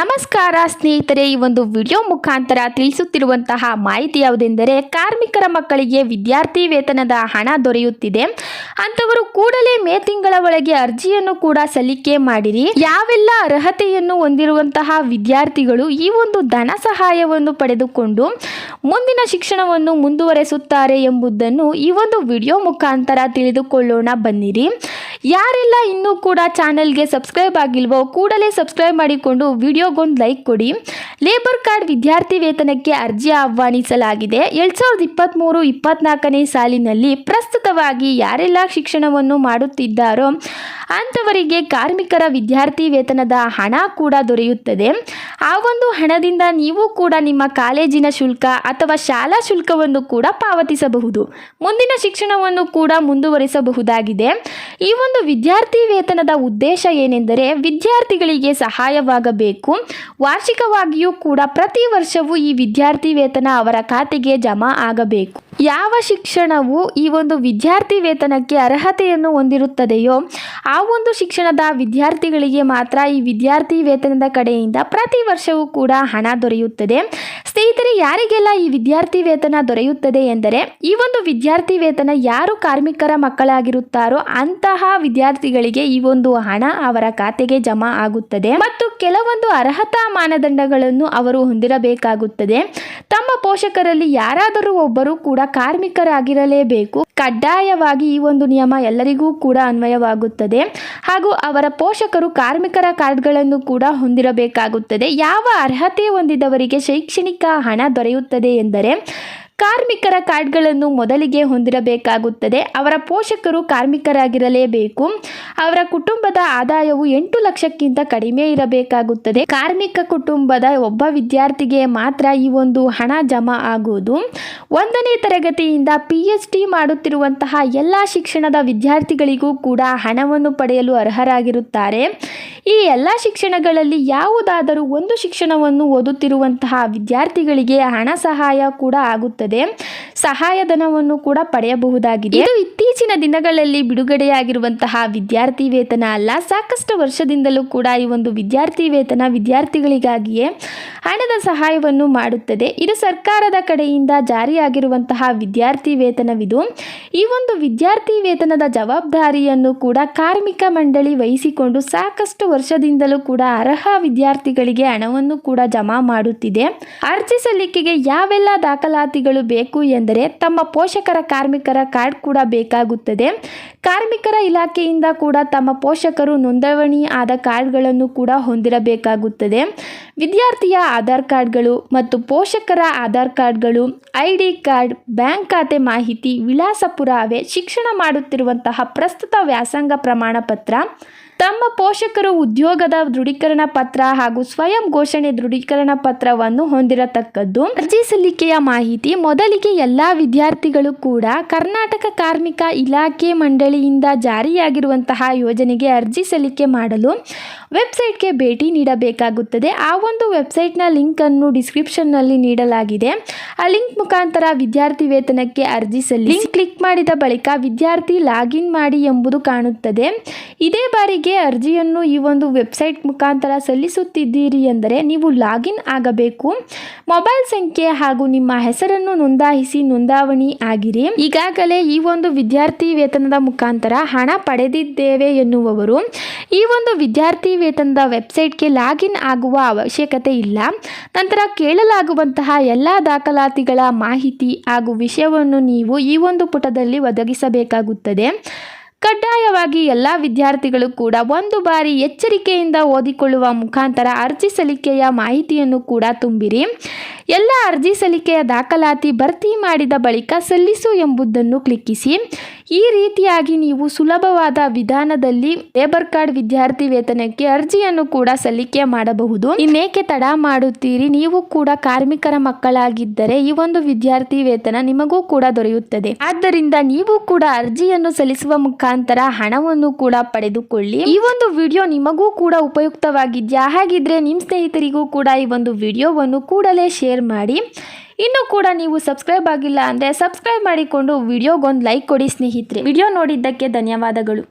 ನಮಸ್ಕಾರ, ಸ್ನೇಹಿತರೆ. ಈ ಒಂದು ವಿಡಿಯೋ ಮುಖಾಂತರ ತಿಳಿಸುತ್ತಿರುವಂತಹ ಮಾಹಿತಿ ಯಾವುದೆಂದರೆ, ಕಾರ್ಮಿಕರ ಮಕ್ಕಳಿಗೆ ವಿದ್ಯಾರ್ಥಿ ವೇತನದ ಹಣ ದೊರೆಯುತ್ತಿದೆ. ಅಂಥವರು ಕೂಡಲೇ ಮೇ ತಿಂಗಳ ಒಳಗೆ ಅರ್ಜಿಯನ್ನು ಕೂಡ ಸಲ್ಲಿಕೆ ಮಾಡಿರಿ. ಯಾವೆಲ್ಲ ಅರ್ಹತೆಯನ್ನು ಹೊಂದಿರುವಂತಹ ವಿದ್ಯಾರ್ಥಿಗಳು ಈ ಒಂದು ಧನ ಸಹಾಯವನ್ನು ಪಡೆದುಕೊಂಡು ಮುಂದಿನ ಶಿಕ್ಷಣವನ್ನು ಮುಂದುವರೆಸುತ್ತಾರೆ ಎಂಬುದನ್ನು ಈ ಒಂದು ವಿಡಿಯೋ ಮುಖಾಂತರ ತಿಳಿದುಕೊಳ್ಳೋಣ. ಬನ್ನಿರಿ. ಯಾರೆಲ್ಲ ಇನ್ನೂ ಕೂಡ ಚಾನೆಲ್ಗೆ ಸಬ್ಸ್ಕ್ರೈಬ್ ಆಗಿಲ್ವೋ ಕೂಡಲೇ ಸಬ್ಸ್ಕ್ರೈಬ್ ಮಾಡಿಕೊಂಡು ವಿಡಿಯೋಗೊಂದು ಲೈಕ್ ಕೊಡಿ. ಲೇಬರ್ ಕಾರ್ಡ್ ವಿದ್ಯಾರ್ಥಿ ವೇತನಕ್ಕೆ ಅರ್ಜಿ ಆಹ್ವಾನಿಸಲಾಗಿದೆ. ಎರಡು ಸಾವಿರದ ಇಪ್ಪತ್ತ್ಮೂರು ಇಪ್ಪತ್ನಾಲ್ಕನೇ ಸಾಲಿನಲ್ಲಿ ಪ್ರಸ್ತುತವಾಗಿ ಯಾರೆಲ್ಲ ಶಿಕ್ಷಣವನ್ನು ಮಾಡುತ್ತಿದ್ದಾರೋ ಅಂಥವರಿಗೆ ಕಾರ್ಮಿಕರ ವಿದ್ಯಾರ್ಥಿ ವೇತನದ ಹಣ ಕೂಡ ದೊರೆಯುತ್ತದೆ. ಆ ಒಂದು ಹಣದಿಂದ ನೀವು ಕೂಡ ನಿಮ್ಮ ಕಾಲೇಜಿನ ಶುಲ್ಕ ಅಥವಾ ಶಾಲಾ ಶುಲ್ಕವನ್ನು ಕೂಡ ಪಾವತಿಸಬಹುದು. ಮುಂದಿನ ಶಿಕ್ಷಣವನ್ನು ಕೂಡ ಮುಂದುವರಿಸಬಹುದಾಗಿದೆ. ಈ ಒಂದು ವಿದ್ಯಾರ್ಥಿ ವೇತನದ ಉದ್ದೇಶ ಏನೆಂದರೆ ವಿದ್ಯಾರ್ಥಿಗಳಿಗೆ ಸಹಾಯವಾಗಬೇಕು. ವಾರ್ಷಿಕವಾಗಿಯೂ ಕೂಡ ಪ್ರತಿ ವರ್ಷವೂ ಈ ವಿದ್ಯಾರ್ಥಿ ವೇತನ ಅವರ ಖಾತೆಗೆ ಜಮಾ ಆಗಬೇಕು. ಯಾವ ಶಿಕ್ಷಣವು ಈ ಒಂದು ವಿದ್ಯಾರ್ಥಿ ವೇತನಕ್ಕೆ ಅರ್ಹತೆಯನ್ನು ಹೊಂದಿರುತ್ತದೆಯೋ, ಆ ಒಂದು ಶಿಕ್ಷಣದ ವಿದ್ಯಾರ್ಥಿಗಳಿಗೆ ಮಾತ್ರ ಈ ವಿದ್ಯಾರ್ಥಿ ವೇತನದ ಕಡೆಯಿಂದ ಪ್ರತಿ ವರ್ಷವೂ ಕೂಡ ಹಣ ದೊರೆಯುತ್ತದೆ. ಸ್ನೇಹಿತರೆ, ಯಾರಿಗೆಲ್ಲ ಈ ವಿದ್ಯಾರ್ಥಿ ವೇತನ ದೊರೆಯುತ್ತದೆ ಎಂದರೆ, ಈ ಒಂದು ವಿದ್ಯಾರ್ಥಿ ವೇತನ ಯಾರು ಕಾರ್ಮಿಕರ ಮಕ್ಕಳಾಗಿರುತ್ತಾರೋ ಅಂತಹ ವಿದ್ಯಾರ್ಥಿಗಳಿಗೆ ಈ ಒಂದು ಹಣ ಅವರ ಖಾತೆಗೆ ಜಮಾ ಆಗುತ್ತದೆ. ಮತ್ತು ಕೆಲವೊಂದು ಅರ್ಹತಾ ಮಾನದಂಡಗಳನ್ನು ಅವರು ಹೊಂದಿರಬೇಕಾಗುತ್ತದೆ. ತಮ್ಮ ಪೋಷಕರಲ್ಲಿ ಯಾರಾದರೂ ಒಬ್ಬರು ಕೂಡ ಕಾರ್ಮಿಕರಾಗಿರಲೇಬೇಕು. ಕಡ್ಡಾಯವಾಗಿ ಈ ಒಂದು ನಿಯಮ ಎಲ್ಲರಿಗೂ ಕೂಡ ಅನ್ವಯವಾಗುತ್ತದೆ. ಹಾಗೂ ಅವರ ಪೋಷಕರು ಕಾರ್ಮಿಕರ ಕಾರ್ಡ್ಗಳನ್ನು ಕೂಡ ಹೊಂದಿರಬೇಕಾಗುತ್ತದೆ. ಯಾವ ಅರ್ಹತೆ ಹೊಂದಿದವರಿಗೆ ಶೈಕ್ಷಣಿಕ ಹಣ ದೊರೆಯುತ್ತದೆ ಎಂದರೆ ಕಾರ್ಮಿಕರ ಕಾರ್ಡ್ಗಳನ್ನು ಮೊದಲಿಗೆ ಹೊಂದಿರಬೇಕಾಗುತ್ತದೆ. ಅವರ ಪೋಷಕರು ಕಾರ್ಮಿಕರಾಗಿರಲೇಬೇಕು. ಅವರ ಕುಟುಂಬದ ಆದಾಯವು ಎಂಟು ಲಕ್ಷಕ್ಕಿಂತ ಕಡಿಮೆ ಇರಬೇಕಾಗುತ್ತದೆ. ಕಾರ್ಮಿಕ ಕುಟುಂಬದ ಒಬ್ಬ ವಿದ್ಯಾರ್ಥಿಗೆ ಮಾತ್ರ ಈ ಒಂದು ಹಣ ಜಮಾ ಆಗುವುದು ಒಂದನೇ ತರಗತಿಯಿಂದ ಪಿ ಎಚ್ ಡಿ ಮಾಡುತ್ತಿರುವಂತಹ ಎಲ್ಲ ಶಿಕ್ಷಣದ ವಿದ್ಯಾರ್ಥಿಗಳಿಗೂ ಕೂಡ ಹಣವನ್ನು ಪಡೆಯಲು ಅರ್ಹರಾಗಿರುತ್ತಾರೆ. ಈ ಎಲ್ಲ ಶಿಕ್ಷಣಗಳಲ್ಲಿ ಯಾವುದಾದರೂ ಒಂದು ಶಿಕ್ಷಣವನ್ನು ಓದುತ್ತಿರುವಂತಹ ವಿದ್ಯಾರ್ಥಿಗಳಿಗೆ ಹಣ ಸಹಾಯ ಕೂಡ ಆಗುತ್ತದೆ. dedim. ಸಹಾಯಧನವನ್ನು ಕೂಡ ಪಡೆಯಬಹುದಾಗಿದೆ. ಇದು ಇತ್ತೀಚಿನ ದಿನಗಳಲ್ಲಿ ಬಿಡುಗಡೆಯಾಗಿರುವಂತಹ ವಿದ್ಯಾರ್ಥಿ ವೇತನ ಅಲ್ಲ. ಸಾಕಷ್ಟು ವರ್ಷದಿಂದಲೂ ಕೂಡ ಈ ಒಂದು ವಿದ್ಯಾರ್ಥಿ ವೇತನ ವಿದ್ಯಾರ್ಥಿಗಳಿಗಾಗಿಯೇ ಹಣದ ಸಹಾಯವನ್ನು ಮಾಡುತ್ತದೆ. ಇದು ಸರ್ಕಾರದ ಕಡೆಯಿಂದ ಜಾರಿಯಾಗಿರುವಂತಹ ವಿದ್ಯಾರ್ಥಿ ವೇತನವಿದು ಈ ಒಂದು ವಿದ್ಯಾರ್ಥಿ ವೇತನದ ಜವಾಬ್ದಾರಿಯನ್ನು ಕೂಡ ಕಾರ್ಮಿಕ ಮಂಡಳಿ ವಹಿಸಿಕೊಂಡು ಸಾಕಷ್ಟು ವರ್ಷದಿಂದಲೂ ಕೂಡ ಅರ್ಹ ವಿದ್ಯಾರ್ಥಿಗಳಿಗೆ ಹಣವನ್ನು ಕೂಡ ಜಮಾ ಮಾಡುತ್ತಿದೆ. ಅರ್ಜಿ ಸಲ್ಲಿಕೆಗೆ ಯಾವೆಲ್ಲ ದಾಖಲಾತಿಗಳು ಬೇಕು ಎಂದರೆ ತಮ್ಮ ಪೋಷಕರ ಕಾರ್ಮಿಕರ ಕಾರ್ಡ್ ಕೂಡ ಬೇಕಾಗುತ್ತದೆ. ಕಾರ್ಮಿಕರ ಇಲಾಖೆಯಿಂದ ಕೂಡ ತಮ್ಮ ಪೋಷಕರು ನೋಂದಣಿ ಆದ ಕಾರ್ಡ್ಗಳನ್ನು ಕೂಡ ಹೊಂದಿರಬೇಕಾಗುತ್ತದೆ. ವಿದ್ಯಾರ್ಥಿಯ ಆಧಾರ್ ಕಾರ್ಡ್ಗಳು ಮತ್ತು ಪೋಷಕರ ಆಧಾರ್ ಕಾರ್ಡ್ಗಳು ಐ ಡಿ ಕಾರ್ಡ್, ಬ್ಯಾಂಕ್ ಖಾತೆ ಮಾಹಿತಿ ವಿಳಾಸ ಪುರಾವೆ ಶಿಕ್ಷಣ ಮಾಡುತ್ತಿರುವಂತಹ ಪ್ರಸ್ತುತ ವ್ಯಾಸಂಗ ಪ್ರಮಾಣ ಪತ್ರ ತಮ್ಮ ಪೋಷಕರು ಉದ್ಯೋಗದ ದೃಢೀಕರಣ ಪತ್ರ ಹಾಗೂ ಸ್ವಯಂ ಘೋಷಣೆ ದೃಢೀಕರಣ ಪತ್ರವನ್ನು ಹೊಂದಿರತಕ್ಕದ್ದು. ಅರ್ಜಿ ಸಲ್ಲಿಕೆಯ ಮಾಹಿತಿ, ಮೊದಲಿಗೆ ಎಲ್ಲ ವಿದ್ಯಾರ್ಥಿಗಳು ಕೂಡ ಕರ್ನಾಟಕ ಕಾರ್ಮಿಕ ಇಲಾಖೆ ಮಂಡಳಿಯಿಂದ ಜಾರಿಯಾಗಿರುವಂತಹ ಯೋಜನೆಗೆ ಅರ್ಜಿ ಸಲ್ಲಿಕೆ ಮಾಡಲು ವೆಬ್ಸೈಟ್ಗೆ ಭೇಟಿ ನೀಡಬೇಕಾಗುತ್ತದೆ. ಆ ಒಂದು ವೆಬ್ಸೈಟ್ನ ಲಿಂಕನ್ನು ಡಿಸ್ಕ್ರಿಪ್ಷನ್ನಲ್ಲಿ ನೀಡಲಾಗಿದೆ. ಆ ಲಿಂಕ್ ಮುಖಾಂತರ ವಿದ್ಯಾರ್ಥಿ ವೇತನಕ್ಕೆ ಅರ್ಜಿ ಸಲ್ಲಿ ಲಿಂಕ್ ಕ್ಲಿಕ್ ಮಾಡಿದ ಬಳಿಕ ವಿದ್ಯಾರ್ಥಿ ಲಾಗಿನ್ ಮಾಡಿ ಎಂಬುದು ಕಾಣುತ್ತದೆ. ಇದೇ ಬಾರಿಗೆ ಅರ್ಜಿಯನ್ನು ಈ ಒಂದು ವೆಬ್ಸೈಟ್ ಮುಖಾಂತರ ಸಲ್ಲಿಸುತ್ತಿದ್ದೀರಿ ಎಂದರೆ ನೀವು ಲಾಗಿನ್ ಆಗಬೇಕು. ಮೊಬೈಲ್ ಸಂಖ್ಯೆ ಹಾಗೂ ನಿಮ್ಮ ಹೆಸರನ್ನು ನೋಂದಾಯಿಸಿ ನೋಂದಾವಣಿ ಆಗಿರಿ. ಈಗಾಗಲೇ ಈ ಒಂದು ವಿದ್ಯಾರ್ಥಿ ವೇತನದ ಮುಖಾಂತರ ಹಣ ಪಡೆದಿದ್ದೇವೆ ಎನ್ನುವವರು ಈ ಒಂದು ವಿದ್ಯಾರ್ಥಿ ವೇತನದ ವೆಬ್ಸೈಟ್ಗೆ ಲಾಗಿನ್ ಆಗುವ ಅವಶ್ಯಕತೆ ಇಲ್ಲ. ನಂತರ ಕೇಳಲಾಗುವಂತಹ ಎಲ್ಲ ದಾಖಲಾತಿಗಳ ಮಾಹಿತಿ ಹಾಗೂ ವಿಷಯವನ್ನು ನೀವು ಈ ಒಂದು ಪುಟದಲ್ಲಿ ಒದಗಿಸಬೇಕಾಗುತ್ತದೆ. ಕಡ್ಡಾಯವಾಗಿ ಎಲ್ಲ ವಿದ್ಯಾರ್ಥಿಗಳು ಕೂಡ ಒಂದು ಬಾರಿ ಎಚ್ಚರಿಕೆಯಿಂದ ಓದಿಕೊಳ್ಳುವ ಮುಖಾಂತರ ಅರ್ಜಿ ಸಲ್ಲಿಕೆಯ ಮಾಹಿತಿಯನ್ನು ಕೂಡ ತುಂಬಿರಿ. ಎಲ್ಲ ಅರ್ಜಿ ಸಲ್ಲಿಕೆಯ ದಾಖಲಾತಿ ಭರ್ತಿ ಮಾಡಿದ ಬಳಿಕ ಸಲ್ಲಿಸು ಎಂಬುದನ್ನು ಕ್ಲಿಕ್ಕಿಸಿ. ಈ ರೀತಿಯಾಗಿ ನೀವು ಸುಲಭವಾದ ವಿಧಾನದಲ್ಲಿ ಲೇಬರ್ ಕಾರ್ಡ್ ವಿದ್ಯಾರ್ಥಿ ವೇತನಕ್ಕೆ ಅರ್ಜಿಯನ್ನು ಕೂಡ ಸಲ್ಲಿಕೆ ಮಾಡಬಹುದು. ಇನ್ನೇಕೆ ತಡ ಮಾಡುತ್ತೀರಿ? ನೀವು ಕೂಡ ಕಾರ್ಮಿಕರ ಮಕ್ಕಳಾಗಿದ್ದರೆ ಈ ಒಂದು ವಿದ್ಯಾರ್ಥಿ ವೇತನ ನಿಮಗೂ ಕೂಡ ದೊರೆಯುತ್ತದೆ. ಆದ್ದರಿಂದ ನೀವು ಕೂಡ ಅರ್ಜಿಯನ್ನು ಸಲ್ಲಿಸುವ ಮುಖಾಂತರ ಹಣವನ್ನು ಕೂಡ ಪಡೆದುಕೊಳ್ಳಿ. ಈ ಒಂದು ವಿಡಿಯೋ ನಿಮಗೂ ಕೂಡ ಉಪಯುಕ್ತವಾಗಿದೆಯಾ? ಹಾಗಿದ್ರೆ ನಿಮ್ಮ ಸ್ನೇಹಿತರಿಗೂ ಕೂಡ ಈ ಒಂದು ವಿಡಿಯೋವನ್ನು ಕೂಡಲೇ ಶೇರ್ ಮಾಡಿ. ಇನ್ನೂ ಕೂಡ ನೀವು ಸಬ್ಸ್ಕ್ರೈಬ್ ಆಗಿಲ್ಲ ಅಂದರೆ ಸಬ್ಸ್ಕ್ರೈಬ್ ಮಾಡಿಕೊಂಡು ವಿಡಿಯೋಗೊಂದು ಲೈಕ್ ಕೊಡಿ ಸ್ನೇಹಿತರೆ. ವಿಡಿಯೋ ನೋಡಿದ್ದಕ್ಕೆ ಧನ್ಯವಾದಗಳು.